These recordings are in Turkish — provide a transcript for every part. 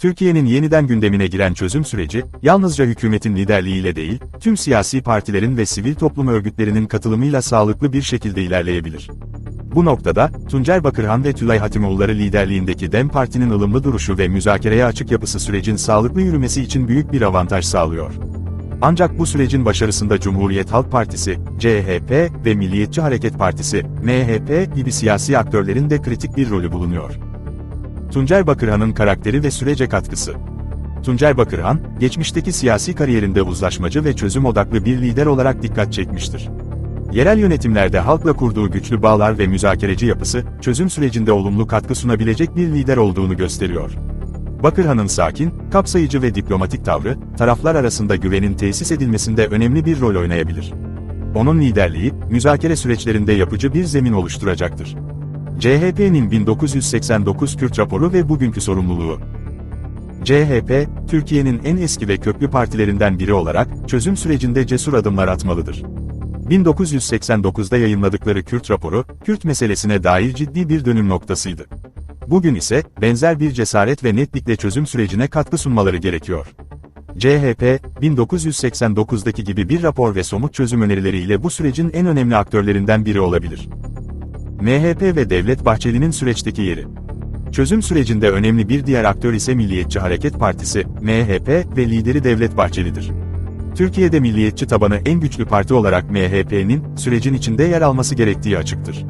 Türkiye'nin yeniden gündemine giren çözüm süreci, yalnızca hükümetin liderliğiyle değil, tüm siyasi partilerin ve sivil toplum örgütlerinin katılımıyla sağlıklı bir şekilde ilerleyebilir. Bu noktada, Tuncer Bakırhan ve Tülay Hatimoğulları liderliğindeki DEM Parti'nin ılımlı duruşu ve müzakereye açık yapısı sürecin sağlıklı yürümesi için büyük bir avantaj sağlıyor. Ancak bu sürecin başarısında Cumhuriyet Halk Partisi, CHP ve Milliyetçi Hareket Partisi, MHP gibi siyasi aktörlerin de kritik bir rolü bulunuyor. Tuncer Bakırhan'ın karakteri ve sürece katkısı. Tuncer Bakırhan, geçmişteki siyasi kariyerinde uzlaşmacı ve çözüm odaklı bir lider olarak dikkat çekmiştir. Yerel yönetimlerde halkla kurduğu güçlü bağlar ve müzakereci yapısı, çözüm sürecinde olumlu katkı sunabilecek bir lider olduğunu gösteriyor. Bakırhan'ın sakin, kapsayıcı ve diplomatik tavrı, taraflar arasında güvenin tesis edilmesinde önemli bir rol oynayabilir. Onun liderliği, müzakere süreçlerinde yapıcı bir zemin oluşturacaktır. CHP'nin 1989 Kürt raporu ve bugünkü sorumluluğu. CHP, Türkiye'nin en eski ve köklü partilerinden biri olarak çözüm sürecinde cesur adımlar atmalıdır. 1989'da yayınladıkları Kürt raporu, Kürt meselesine dair ciddi bir dönüm noktasıydı. Bugün ise benzer bir cesaret ve netlikle çözüm sürecine katkı sunmaları gerekiyor. CHP, 1989'daki gibi bir rapor ve somut çözüm önerileriyle bu sürecin en önemli aktörlerinden biri olabilir. MHP ve Devlet Bahçeli'nin süreçteki yeri. Çözüm sürecinde önemli bir diğer aktör ise Milliyetçi Hareket Partisi, MHP ve lideri Devlet Bahçeli'dir. Türkiye'de milliyetçi tabanı en güçlü parti olarak MHP'nin sürecin içinde yer alması gerektiği açıktır.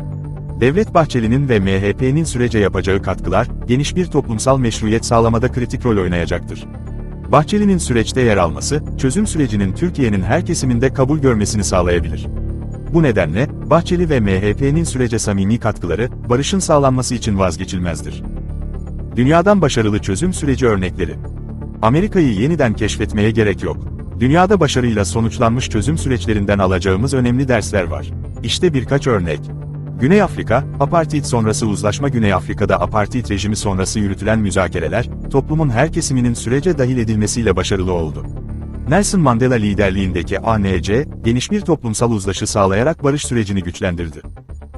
Devlet Bahçeli'nin ve MHP'nin sürece yapacağı katkılar, geniş bir toplumsal meşruiyet sağlamada kritik rol oynayacaktır. Bahçeli'nin süreçte yer alması, çözüm sürecinin Türkiye'nin her kesiminde kabul görmesini sağlayabilir. Bu nedenle, Bahçeli ve MHP'nin sürece samimi katkıları, barışın sağlanması için vazgeçilmezdir. Dünyadan başarılı çözüm süreci örnekleri. Amerika'yı yeniden keşfetmeye gerek yok. Dünyada başarıyla sonuçlanmış çözüm süreçlerinden alacağımız önemli dersler var. İşte birkaç örnek. Güney Afrika, apartheid sonrası uzlaşma Güney Afrika'da apartheid rejimi sonrası yürütülen müzakereler, toplumun her kesiminin sürece dahil edilmesiyle başarılı oldu. Nelson Mandela liderliğindeki ANC, geniş bir toplumsal uzlaşı sağlayarak barış sürecini güçlendirdi.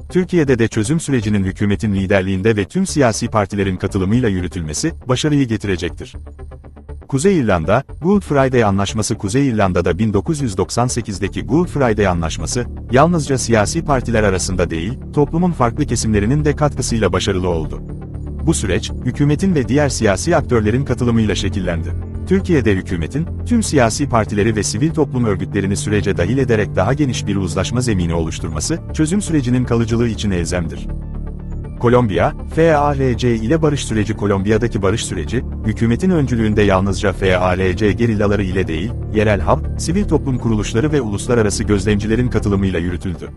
Türkiye'de de çözüm sürecinin hükümetin liderliğinde ve tüm siyasi partilerin katılımıyla yürütülmesi, başarıyı getirecektir. Kuzey İrlanda, Good Friday Anlaşması Kuzey İrlanda'da 1998'deki Good Friday Anlaşması, yalnızca siyasi partiler arasında değil, toplumun farklı kesimlerinin de katkısıyla başarılı oldu. Bu süreç, hükümetin ve diğer siyasi aktörlerin katılımıyla şekillendi. Türkiye'de hükümetin, tüm siyasi partileri ve sivil toplum örgütlerini sürece dahil ederek daha geniş bir uzlaşma zemini oluşturması, çözüm sürecinin kalıcılığı için elzemdir. Kolombiya, FARC ile barış süreci Kolombiya'daki barış süreci, hükümetin öncülüğünde yalnızca FARC gerillaları ile değil, yerel halk, sivil toplum kuruluşları ve uluslararası gözlemcilerin katılımıyla yürütüldü.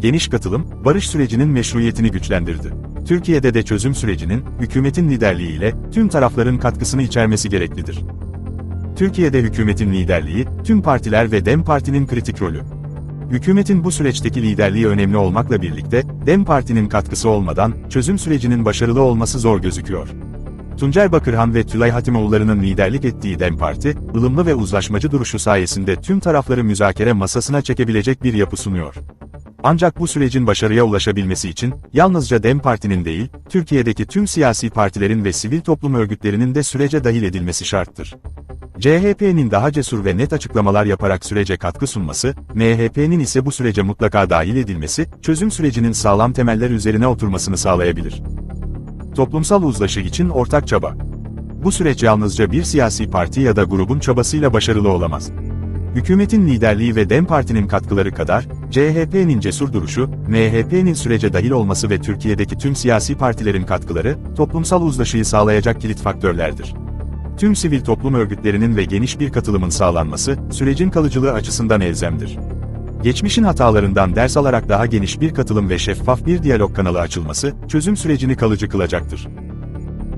Geniş katılım, barış sürecinin meşruiyetini güçlendirdi. Türkiye'de de çözüm sürecinin, hükümetin liderliğiyle, tüm tarafların katkısını içermesi gereklidir. Türkiye'de hükümetin liderliği, tüm partiler ve DEM Parti'nin kritik rolü. Hükümetin bu süreçteki liderliği önemli olmakla birlikte, DEM Parti'nin katkısı olmadan, çözüm sürecinin başarılı olması zor gözüküyor. Tuncer Bakırhan ve Tülay Hatimoğulları'nın liderlik ettiği DEM Parti, ılımlı ve uzlaşmacı duruşu sayesinde tüm tarafları müzakere masasına çekebilecek bir yapı sunuyor. Ancak bu sürecin başarıya ulaşabilmesi için, yalnızca DEM Parti'nin değil, Türkiye'deki tüm siyasi partilerin ve sivil toplum örgütlerinin de sürece dahil edilmesi şarttır. CHP'nin daha cesur ve net açıklamalar yaparak sürece katkı sunması, MHP'nin ise bu sürece mutlaka dahil edilmesi, çözüm sürecinin sağlam temeller üzerine oturmasını sağlayabilir. Toplumsal uzlaşı için ortak çaba. Bu süreç yalnızca bir siyasi parti ya da grubun çabasıyla başarılı olamaz. Hükümetin liderliği ve DEM Parti'nin katkıları kadar, CHP'nin cesur duruşu, MHP'nin sürece dahil olması ve Türkiye'deki tüm siyasi partilerin katkıları, toplumsal uzlaşıyı sağlayacak kilit faktörlerdir. Tüm sivil toplum örgütlerinin ve geniş bir katılımın sağlanması, sürecin kalıcılığı açısından elzemdir. Geçmişin hatalarından ders alarak daha geniş bir katılım ve şeffaf bir diyalog kanalı açılması, çözüm sürecini kalıcı kılacaktır.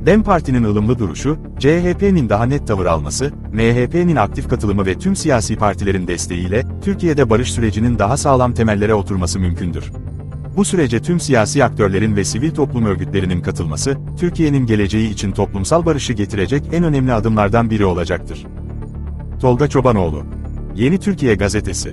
DEM Parti'nin ılımlı duruşu, CHP'nin daha net tavır alması, MHP'nin aktif katılımı ve tüm siyasi partilerin desteğiyle, Türkiye'de barış sürecinin daha sağlam temellere oturması mümkündür. Bu sürece tüm siyasi aktörlerin ve sivil toplum örgütlerinin katılması, Türkiye'nin geleceği için toplumsal barışı getirecek en önemli adımlardan biri olacaktır. Tolga Çobanoğlu Yeni Türkiye Gazetesi